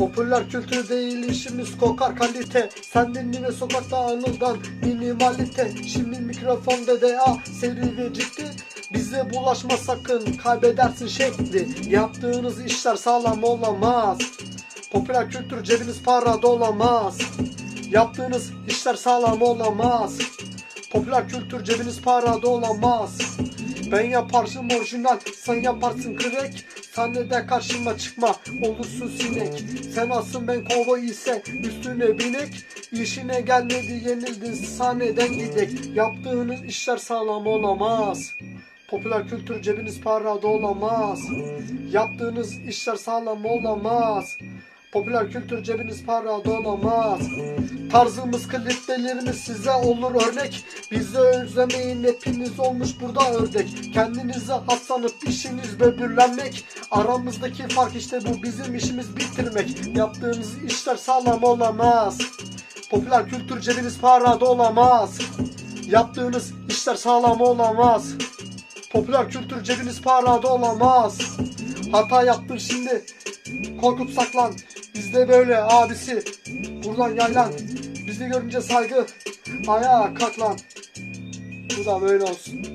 Popüler kültür değil işimiz kokar kalite. Senden yine sokakta anıldan minimalite. Şimdi mikrofon DDA seri ve ciddi. Bize bulaşma sakın kaybedersin şekli. Yaptığınız işler sağlam olamaz. Popüler kültür cebiniz para dolamaz. Yaptığınız işler sağlam olamaz Popüler kültür cebiniz para dolamaz. Ben yaparsın orijinal sen yaparsın krek Sahnede karşıma çıkma olursun sinek. Sen asın ben kovboy ise üstüne binek. İşine gelmedi yenildin sahneden gidek. Yaptığınız işler sağlam olamaz. Popüler kültür cebiniz para dolamaz. Yaptığınız işler sağlam olamaz Popüler kültür cebiniz para dolamaz. Tarzımız kliplerimiz size olur örnek. Bizi özlemeyin hepiniz olmuş burada ördek. Kendinize haslanıp işiniz böbürlenmek. Aramızdaki fark işte bu bizim işimiz bitirmek. Yaptığınız işler sağlam olamaz. Popüler kültür cebiniz para dolamaz. Yaptığınız işler sağlam olamaz. Popüler kültür cebiniz para dolamaz. Hata yaptın şimdi Korkup saklan Bizde böyle abisi. Buradan yaylan Bizi görünce saygı Ayağa kalk lan. Bu da böyle olsun